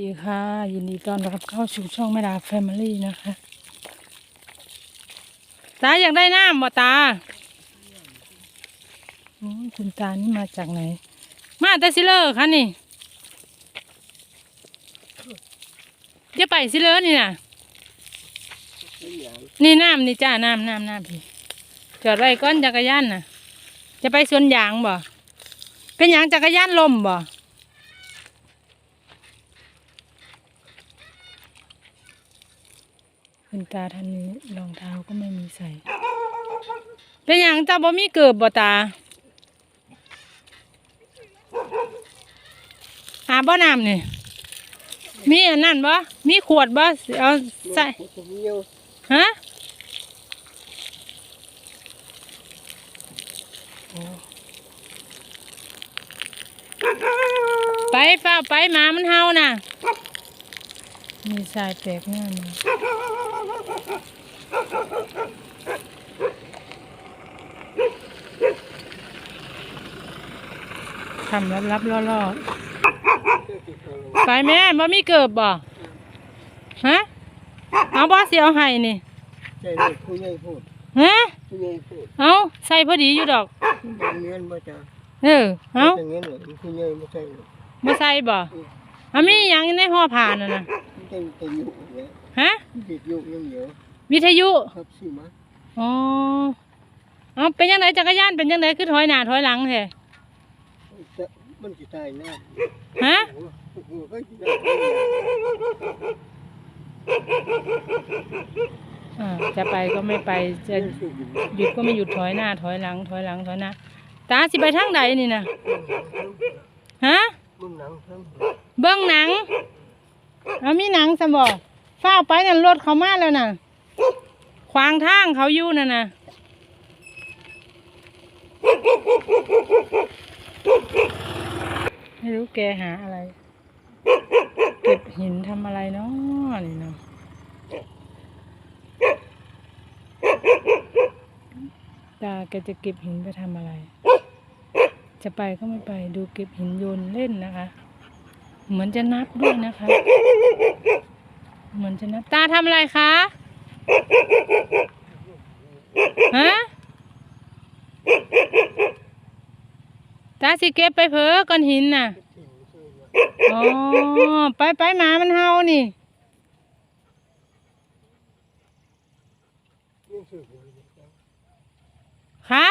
ดีค่ะ ยินดีต้อนรับเข้าสู่ช่องแม่ดาแฟมิลี่นะคะ ตาอยากได้น้ำบ่ตาโอ้ยคุณตานี่มาจากไหน มาแต่ซิเลอร์ค่ะนี่จะไปซิเลอร์นี่นะนี่น้ำนี่จ้าน้ำน้ำน้ำพี่จอดไว้ก้อนจักรยานน่ะ จะไปสวนยางบ่เป็นยางจักรยานลมบ่ คุณตาท่านนี้รองเท้าก็ไม่มีใส่ เป็นอย่างเจ้าบ่มีเกือบบ่ตา หาบ่น้ำนี่ มีอันนั้นบ่ มีขวดบ่ เอาใส่ฮะไปเฝ้าไปหมามันเฮาน่ะ มีสายแปลกหน้ามาทำลับลับล่อล่อๆไปแม่บ่มีเกิบบ่ฮะเอาบ่สิเอาให้นี่ใช่เลยผู้ใหญ่พูดฮะผู้ใหญ่พูดเอาใส่พอดีอยู่ดอกอย่างเงี้ยบ่จ้าเออเอาอย่างเงี้ยเหรอผู้ใหญ่ไม่ใช่หรอกบ่ใส่บ่เอามีหยังอยู่ในห่อผ้านั่นน่ะ ไม่ใช่แต่อยู่เนี่ยฮะ ติดอยู่ยังเยอะวิทยุ ครับสิมาอ๋อเอาเป็นยังไงจักรยานเป็นยังไงคือถอยหน้าถอยหลังแท้จะมันสิตายหน้าฮะ โอ้โหก็สิได้อ่าจะไปก็ไม่ไปจะเรื่องสุดอยู่หยุดก็ไม่หยุดถอยหน้า ถอยหลัง ถอยหลังถอยหน้าตาสิไปทางใดนี่นะฮะมึงหนังทั้งเบื้องหนัง เอามีหนังสมบอฝ้าไปนั่นรถเขามาแล้วน่ะ ขวางทางเขาอยู่น่ะนะไม่รู้แกหาอะไร เก็บหินทำอะไรเนาะนี่เนาะตาแกจะเก็บหินไปทำอะไร จะไปก็ไม่ไปดูเก็บหินโยนเล่นนะคะ เหมือนจะนับด้วยนะคะ เหมือนจะนับ ตาทำอะไรคะ ฮะ ตาสิเก็บไปเผลอก้อนหินน่ะ อ๋อ ไปไปหมามันเฮานี่เรื่องสุดอยู่คะ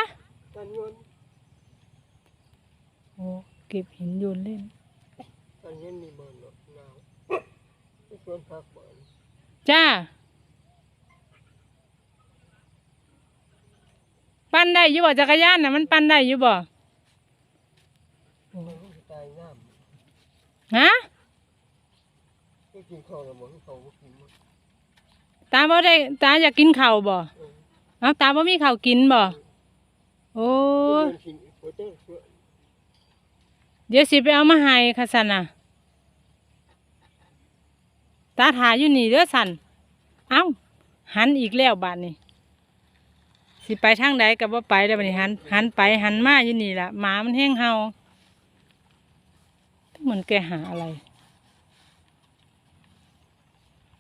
โอ้เก็บหินโยนเล่น เงินมีบ่อนหรอกหนาวที่สวนพักบ่อนจ้า ปั้นได้อยู่บ่จักรยานน่ะมันปั้นได้อยู่บ่มันก็สิตายน้ฮะำไม่กินข้าวแล้วบ่ให้เขาบ่กินหมดตาบ่ได้ตาอยากกินข้าวบ่เอาตาบ่มีข้าวกินบ่โอ้เดินกินหัวเต้นเสื้อเดี๋ยวสิไปเอามาให้ค่ะสันน่ะ ตาถ่ายอยู่นี่เด้อสันเอ้าหันอีกแล้วบาดนี้สิไปทางใดก็บ่ไปแล้วบัดนี้หันหันไปหันมาอยู่นี่ละหมามันแห้งเฮาเหมือนแกหาอะไร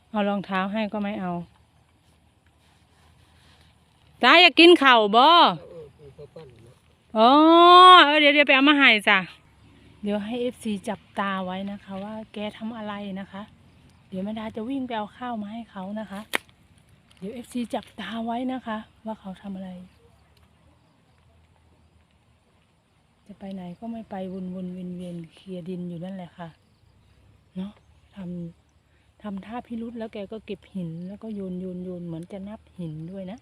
เอารองเท้าให้ก็ไม่เอาตาอยากกินข้าบ่เออคือเขาปั้นเนาะอ๋อเดี๋ยวเดี๋ยวไปเอามาให้จ้ะ เดี๋ยวให้เอฟซีจับตาไว้นะคะ ว่าแกทำอะไรนะคะ ดี๋ยวแม่ดาจะวิ่งไปเอาข้าวมาให้เขานะคะ เดี๋ยวเอฟซีจับตาไว้นะคะ ว่าเขาทำอะไร จะไปไหนก็ไม่ไปวนวนเวียนเวียนเคลียดินอยู่นั่นแหละค่ะ เนาะทำทำท่าพิรุษแล้วแกก็เก็บหินแล้วก็โยนโยนโยนเหมือนจะนับหินด้วยนะ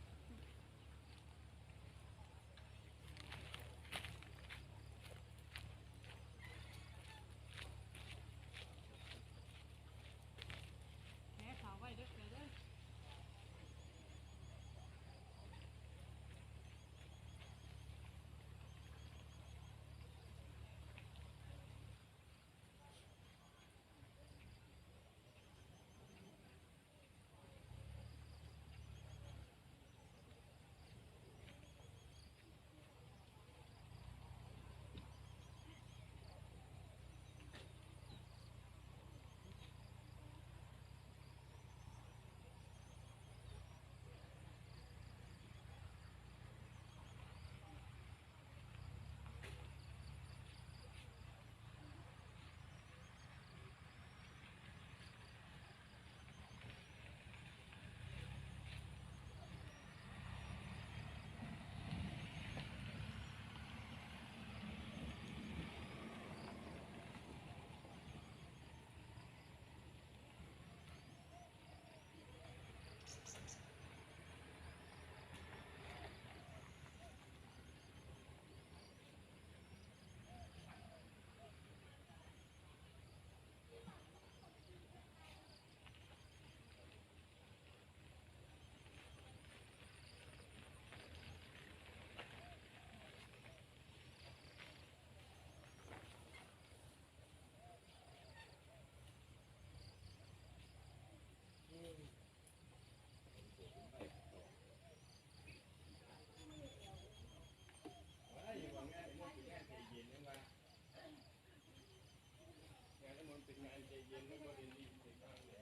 ย็นแล้วก็เรียนดีในข้างเหนือ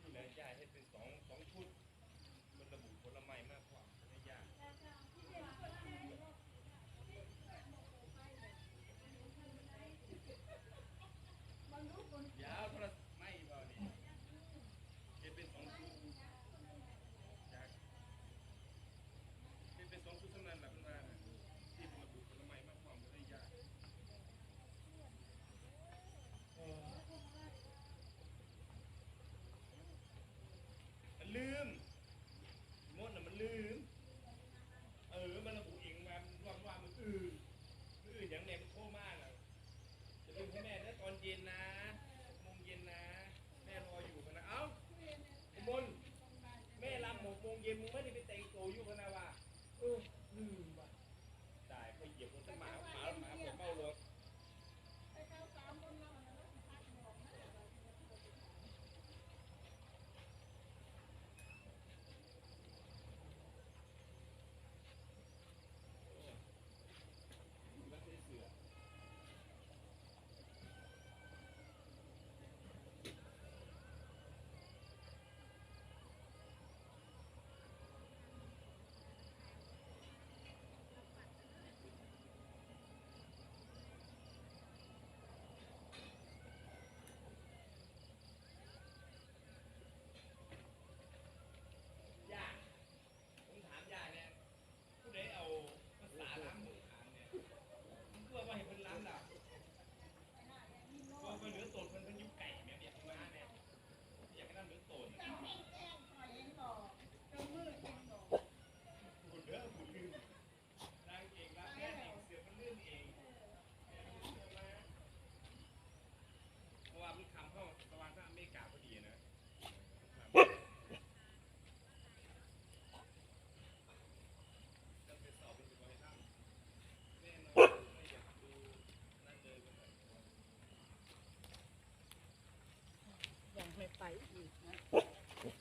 ที่ไหนจ่ายให้เป็นสอง เย็นมึงไม่ได้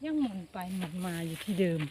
ยังหมุนไปหมุนมาอยู่ที่เดิม